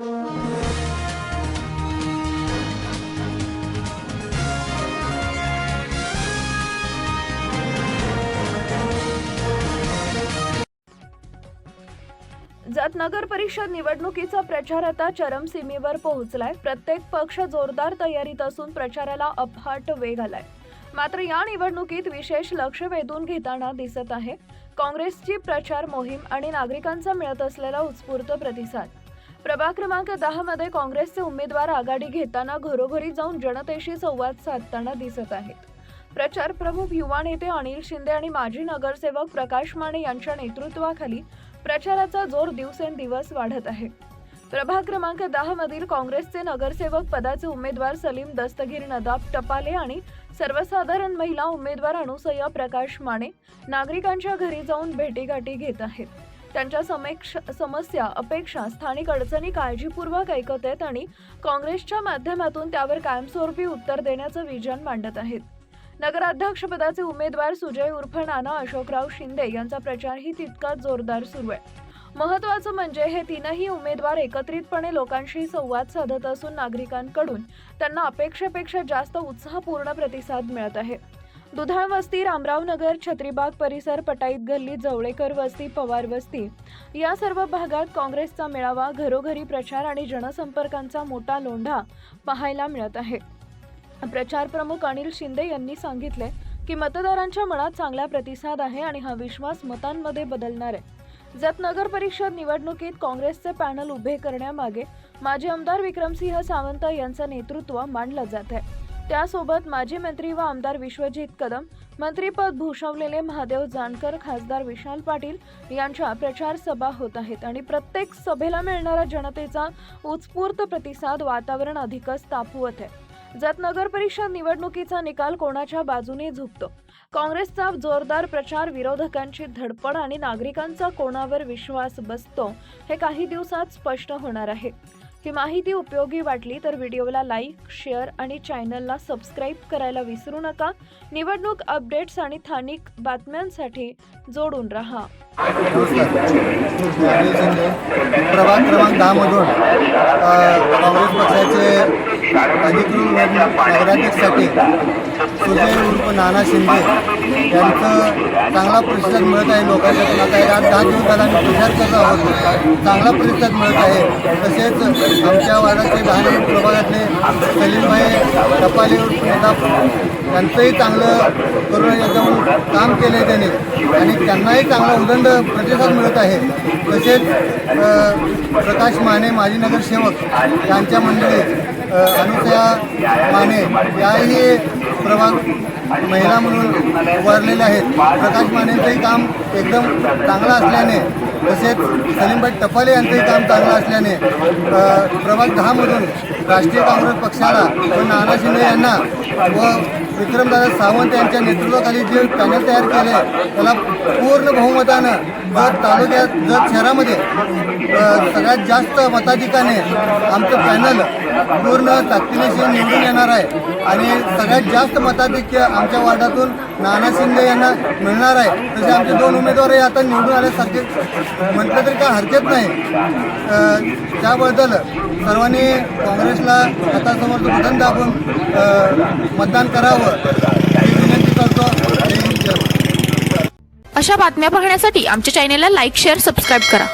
जत नगर परिषद निवडणुकीचा प्रचार आता चरमसीमेवर पोहोचलाय. प्रत्येक पक्ष जोरदार तयारीत असून प्रचाराला अफाट वेग आलाय. मात्र या निवडणुकीत विशेष लक्ष वेधून घेताना दिसत आहे. काँग्रेसची प्रचार मोहीम आणि नागरिकांचा मिळत असलेला उत्स्फूर्त प्रतिसाद. प्रभाग क्रमांक दहा मध्ये काँग्रेसचे उमेदवार आघाडी घेताना घरोघरी जाऊन जनतेशी संवाद साधताना दिसत आहेत. प्रचार प्रमुख युवा नेते अनिल शिंदे आणि माजी नगरसेवक प्रकाश माने यांच्या नेतृत्वाखाली प्रचाराचा जोर दिवसेंदिवस वाढत आहे. प्रभाग क्रमांक दहा मधील काँग्रेसचे नगरसेवक पदाचे उमेदवार सलीम दस्तगीर नदाब टपाले आणि सर्वसाधारण महिला उमेदवार अनुसया प्रकाश माने नागरिकांच्या घरी जाऊन भेटीगाठी घेत आहेत. त्यांच्या समेक्ष समस्या अपेक्षा स्थानिक अडचणी काळजीपूर्वक ऐकत आहेत आणि काँग्रेसच्या माध्यमातून त्यावर कायमस्वरूपी उत्तर देण्याचं विजन मांडत आहेत. नगराध्यक्षपदाचे उमेदवार सुजय उर्फ नाना अशोकराव शिंदे यांचा प्रचारही तितकाच जोरदार सुरू आहे. महत्वाचं म्हणजे हे तीनही उमेदवार एकत्रितपणे लोकांशी संवाद साधत असून नागरिकांकडून त्यांना अपेक्षेपेक्षा जास्त उत्साहपूर्ण प्रतिसाद मिळत आहे. दुधाळ वस्ती रामराव नगर छत्रीबाग परिसर पटाईत गल्ली जवळेकर वस्ती पवार वस्ती. या सर्व भागात काँग्रेसचा मेळावा घरोघरी प्रचार आणि जनसंपर्कांचा मोठा लोंढा पाहायला मिळत आहे. प्रचार प्रमुख अनिल शिंदे यांनी सांगितले की मतदारांच्या मनात चांगला प्रतिसाद आहे आणि हा विश्वास मतांमध्ये बदलणार आहे. जत नगर परिषद निवडणुकीत काँग्रेसचे पॅनल उभे करण्यामागे माजी आमदार विक्रमसिंह सावंत यांचं नेतृत्व मानलं जात आहे. त्यासोबत माजी मंत्री व आमदार विश्वजित कदम मंत्रीपद भूषवलेले महादेव जानकर खासदार विशाल पाटील यांच्या प्रचार सभा होत आहेत आणि प्रत्येक सभेला मिळणारा जनतेचा उत्स्फूर्त प्रतिसाद वातावरण अधिकच तापवत आहे. जत नगर परिषद निवडणुकीचा निकाल कोणाच्या बाजूने झुकतो? काँग्रेसचा जोरदार प्रचार विरोधकांची धडपड आणि नागरिकांचा कोणावर विश्वास बसतो हे काही दिवसात स्पष्ट होणार आहे. ही माहिती उपयोगी वाटली तर व्हिडिओला लाईक शेअर आणि चॅनलला सबस्क्राईब करायला विसरू नका. निवडणूक अपडेट्स आणि स्थानिक बातम्यांसाठी जोडून राहा. प्रभाग क्रमांक दहामधून काँग्रेस पक्षाचे अधिकृत नगराध्यक्षसाठी सुजय उर्फ नाना शिंदे यांचं चांगला प्रतिसाद मिळत आहे लोकांच्यातून आता एक आठ दहा दिवस झाला आम्ही प्रचार करत आहोत. चांगला प्रतिसाद मिळत आहे. तसेच आमच्या वार्डाचे दहा नंबर प्रभागातले सलीमभाई टपाले उर्फ नेता त्यांचंही चांगलं करून एकदम काम केलं आहे त्यांनाही चांगला उदंड प्रतिसाद मिळत आहे. तसेच प्रकाश माने माजी नगरसेवक यांच्या मंडळी अनुसया माने याही प्रभाग महिला म्हणून उभारलेल्या आहेत. प्रकाश मानेंचंही काम एकदम चांगलं असल्याने तसेच सलीमभाई टपाले यांचंही काम चांगलं असल्याने प्रभाग दहामधून राष्ट्रीय काँग्रेस पक्षाला व नाना शिंदे यांना व विक्रमदादा सावंत यांच्या नेतृत्वाखाली जे पॅनल तयार केले त्याला पूर्ण बहुमतानं जत तालुक्यात जत शहरामध्ये सगळ्यात जास्त मताधिकाने आमचं पॅनल पूर्ण ताकदीनेशी निवडून येणार आहे. आणि सगळ्यात जास्त मताधिक्य आमच्या वार्डातून नाना शिंदे यांना मिळणार आहे. तसे आमचे दोन उमेदवारही आता निवडून आल्यासारखे म्हटलं तरी काय हरकत नाही. त्याबद्दल सर्वांनी काँग्रेसला हातासमोर बटन दाबून मतदान करावं. विनंती करतो. अशा बातम्या पाहण्यासाठी आमच्या चॅनेलला लाईक शेअर सबस्क्राईब करा.